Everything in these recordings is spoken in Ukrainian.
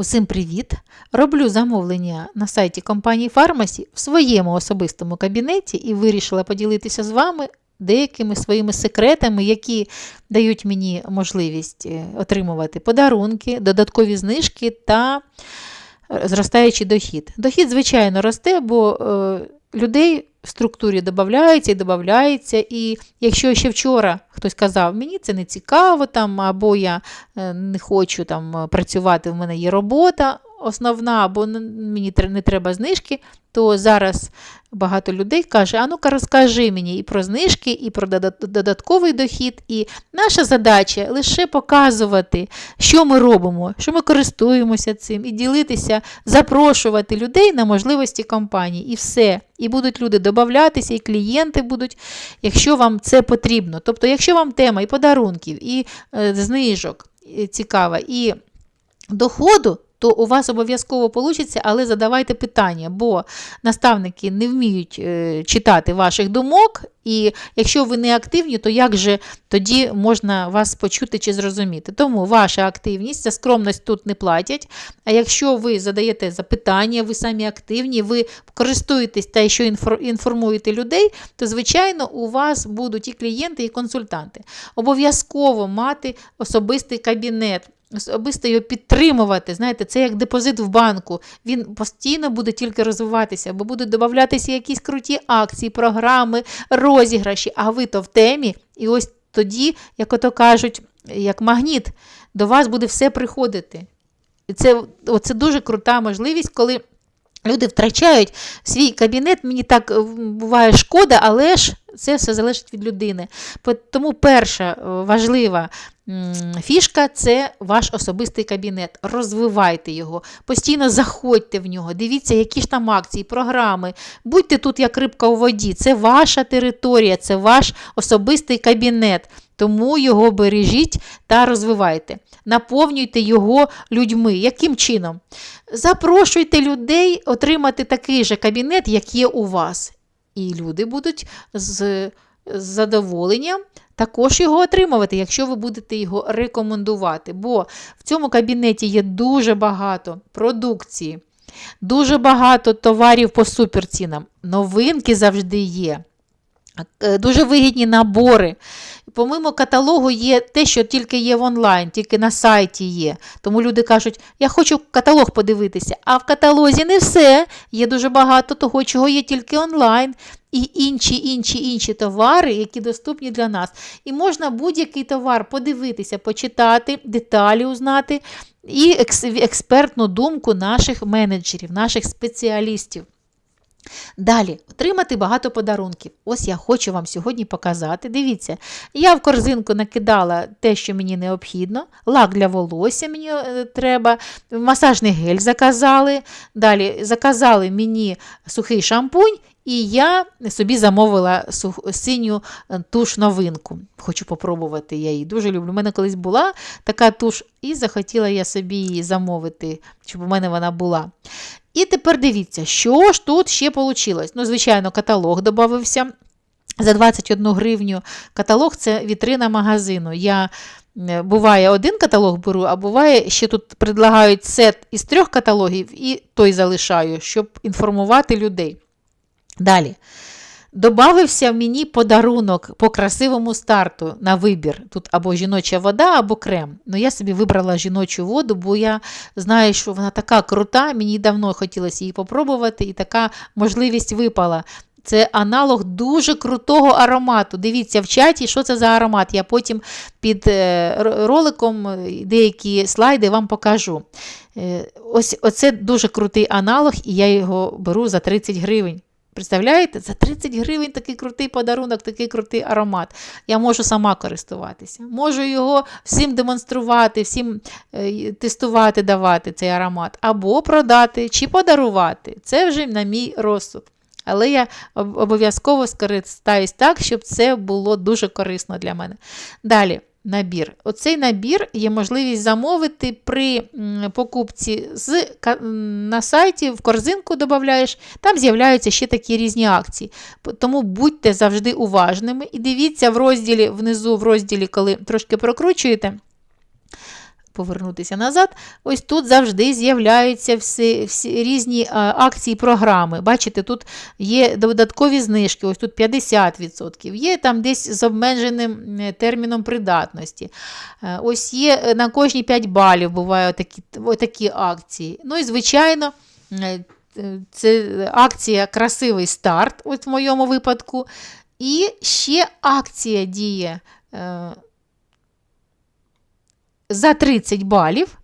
Усім привіт! Роблю замовлення на сайті компанії Фармасі в своєму особистому кабінеті і вирішила поділитися з вами деякими своїми секретами, які дають мені можливість е, отримувати подарунки, додаткові знижки та е, зростаючий дохід. Дохід, звичайно, росте, бо е, людей структурі додається і додається. І якщо ще вчора хтось казав, мені це не цікаво, там, або я е, не хочу там, працювати, в мене є робота основна, або н- мені не треба знижки, то зараз багато людей каже, а ну-ка розкажи мені і про знижки, і про додатковий дохід. І наша задача лише показувати, що ми робимо, що ми користуємося цим, і ділитися, запрошувати людей на можливості компанії. І все. І будуть люди додатися, і клієнти будуть, якщо вам це потрібно. Тобто, якщо вам тема і подарунків, і е, знижок цікава, і доходу, то у вас обов'язково вийде, але задавайте питання, бо наставники не вміють е, читати ваших думок, і якщо ви не активні, то як же тоді можна вас почути чи зрозуміти? Тому ваша активність, за скромність тут не платять. А якщо ви задаєте запитання, ви самі активні, ви користуєтесь та що інфор- інформуєте людей, то, звичайно, у вас будуть і клієнти, і консультанти. Обов'язково мати особистий кабінет. Особисто його підтримувати, знаєте, це як депозит в банку. Він постійно буде тільки розвиватися, бо будуть додатися якісь круті акції, програми, розіграші, а ви то в темі. І ось тоді, як ото кажуть, як магніт, до вас буде все приходити. І це, оце дуже крута можливість, коли люди втрачають свій кабінет. Мені так е, буває шкода, але ж це все залежить від людини. Тому перша е, важлива фішка це ваш особистий кабінет. Розвивайте його, постійно заходьте в нього, дивіться, які ж там акції, програми. Будьте тут як рибка у воді. Це ваша територія, це ваш особистий кабінет. Тому його бережіть та розвивайте. Наповнюйте його людьми. Яким чином? Запрошуйте людей отримати такий же кабінет, як є у вас. І люди будуть з задоволенням також його отримувати, якщо ви будете його рекомендувати. Бо в цьому кабінеті є дуже багато продукції, дуже багато товарів по суперцінам. Новинки завжди є. Е, Дуже вигідні набори. Помимо каталогу є те, що тільки є в онлайн, тільки на сайті є. Тому люди кажуть, я хочу каталог подивитися. А в каталозі не все. Є дуже багато того, чого є тільки онлайн. І інші, інші, інші товари, які доступні для нас. І можна будь-який товар подивитися, почитати, деталі узнати і екс- експертну думку наших менеджерів, наших спеціалістів. Далі, отримати багато подарунків. Ось я хочу вам сьогодні показати. Дивіться, я в корзинку накидала те, що мені необхідно. Лак для волосся мені е, треба, масажний гель заказали. Далі заказали мені сухий шампунь, і я собі замовила синю е, туш новинку. Хочу попробувати, я її дуже люблю. У мене колись була така туш, і захотіла я собі її замовити, щоб у мене вона була. І тепер дивіться, що ж тут ще вийшло. Ну, звичайно, каталог додався. За 21 гривню каталог це вітрина магазину. Я е, буває один каталог беру, а буває ще тут предлагають сет із трьох каталогів і той залишаю, щоб інформувати людей. Далі. Добавився мені подарунок по красивому старту на вибір. Тут або жіноча вода, або крем. Ну, я собі вибрала жіночу воду, бо я знаю, що вона така крута, мені давно хотілося її попробувати, і така можливість випала. Це аналог дуже крутого аромату. Дивіться в чаті, що це за аромат. Я потім під е, роликом е, деякі слайди вам покажу. Е, Ось оце дуже крутий аналог, і я його беру за 30 гривень. Представляєте, за 30 гривень такий крутий подарунок, такий крутий аромат. Я можу сама користуватися. Можу його всім демонструвати, всім е, тестувати, давати цей аромат, або продати чи подарувати. Це вже на мій розсуд. Але я обов'язково скористаюсь так, щоб це було дуже корисно для мене. Далі. Набір. Оцей набір є можливість замовити при покупці з, на сайті, в корзинку додаєш, там з'являються ще такі різні акції. Тому будьте завжди уважними і дивіться в розділі, внизу в розділі, коли трошки прокручуєте, повернутися назад, ось тут завжди з'являються всі, всі різні а, акції програми. Бачите, тут є додаткові знижки, ось тут 50%, є там десь з обмеженим е, терміном придатності. Е, Ось є е, на кожні 5 балів бувають такі, такі акції. Ну і, звичайно, е, е, це акція Красивий старт, от в моєму випадку. І ще акція діє е, за 30 балів.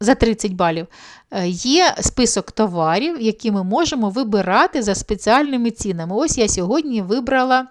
За 30 балів е, є список товарів, які ми можемо вибирати за спеціальними цінами. Ось я сьогодні вибрала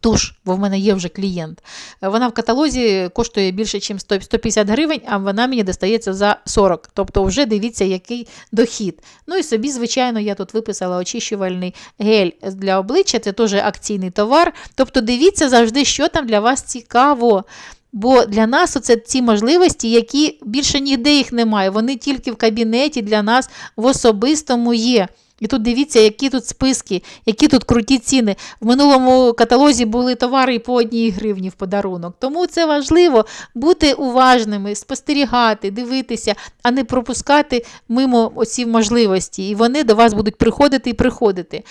туш, бо в мене є вже клієнт. Е, Вона в каталозі коштує більше, ніж 150 гривень, а вона мені достається за 40. Тобто, вже дивіться, який дохід. Ну і собі, звичайно, я тут виписала очищувальний гель для обличчя, це теж акційний товар. Тобто, дивіться завжди, що там для вас цікаво. Бо для нас це ці можливості, які більше ніде їх немає. Вони тільки в кабінеті для нас в особистому є. І тут дивіться, які тут списки, які тут круті ціни. В минулому каталозі були товари по одній гривні в подарунок. Тому це важливо бути уважними, спостерігати, дивитися, а не пропускати мимо оці можливості. І вони до вас будуть приходити і приходити.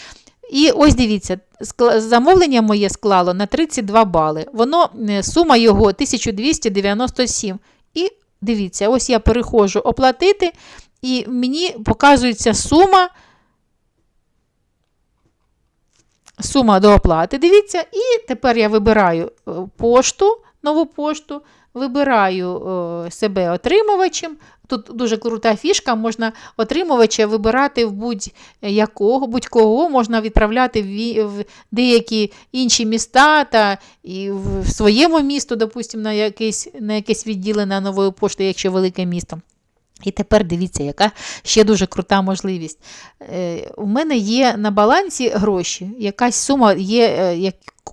І ось дивіться, замовлення моє склало на 32 бали. Воно, е, сума його 1297. І дивіться, ось я переходжу оплатити, і мені показується сума. Сума до оплати, дивіться, і тепер я вибираю е, пошту, нову пошту, вибираю е, себе отримувачем. Тут дуже крута фішка, можна отримувача вибирати в будь-якого, будь-кого, можна відправляти в, деякі інші міста та і в своєму місто, допустимо, на якесь, на якесь відділене нової пошти, якщо велике місто. І тепер дивіться, яка ще дуже крута можливість. Е, у мене є на балансі гроші, якась сума є, е,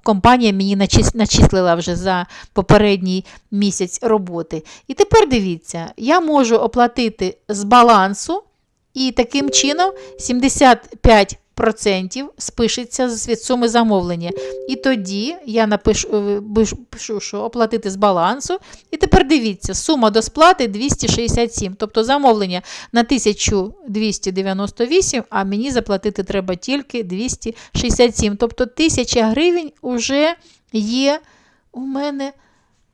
компанія мені начислила вже за попередній місяць роботи. І тепер дивіться, я можу оплатити з балансу, і таким чином 75% спишеться з від суми замовлення. І тоді я напишу, е, пишу, що оплатити з балансу. І тепер дивіться, сума до сплати 267. Тобто замовлення на 1298, а мені заплатити треба тільки 267. Тобто 1000 гривень вже є у мене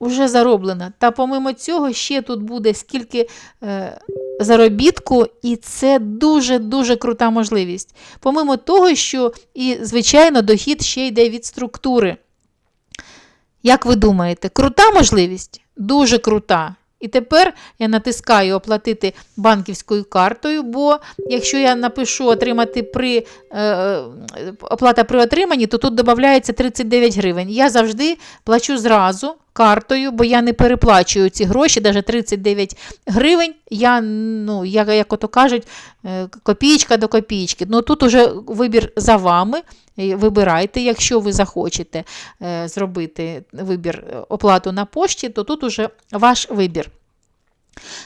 вже зароблена. Та помимо цього, ще тут буде скільки е, заробітку, і це дуже-дуже крута можливість. Помимо того, що і, звичайно, дохід ще йде від структури. Як ви думаєте, крута можливість? Дуже крута. І тепер я натискаю оплатити банківською картою, бо якщо я напишу отримати при е, оплата при отриманні, то тут додається 39 гривень. Я завжди плачу зразу картою, бо я не переплачую ці гроші, навіть 39 гривень. Я, ну, як, як ото кажуть, е, копійка до копійки. Ну тут уже вибір за вами. Вибирайте, якщо ви захочете е, зробити вибір е, оплату на пошті, то тут уже ваш вибір.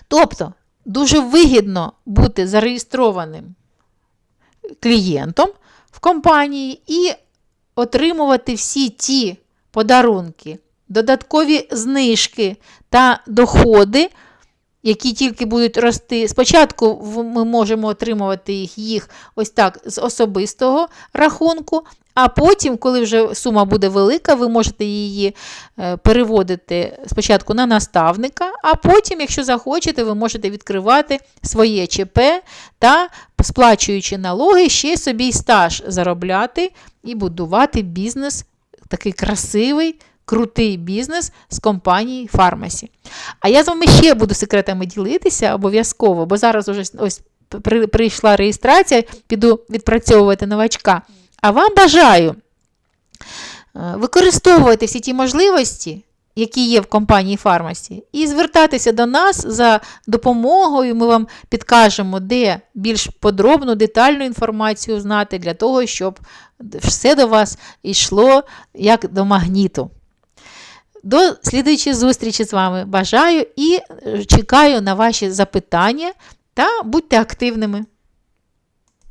Тобто, дуже вигідно бути зареєстрованим клієнтом в компанії і отримувати всі ті подарунки, додаткові знижки та доходи, які тільки будуть рости. Спочатку ми можемо отримувати їх, ось так з особистого рахунку, а потім, коли вже сума буде велика, ви можете її е, переводити спочатку на наставника, а потім, якщо захочете, ви можете відкривати своє ЧП та, сплачуючи налоги, ще собі стаж заробляти і будувати бізнес такий красивий, крутий бізнес з компанії Фармасі. А я з вами ще буду секретами ділитися обов'язково, бо зараз уже ось прийшла реєстрація, піду відпрацьовувати новачка. А вам бажаю е, використовувати всі ті можливості, які є в компанії Фармасі, і звертатися до нас за допомогою. Ми вам підкажемо, де більш подробну, детальну інформацію знати для того, щоб все до вас йшло як до магніту. До слідуючої зустрічі з вами бажаю і е, чекаю на ваші запитання та будьте активними.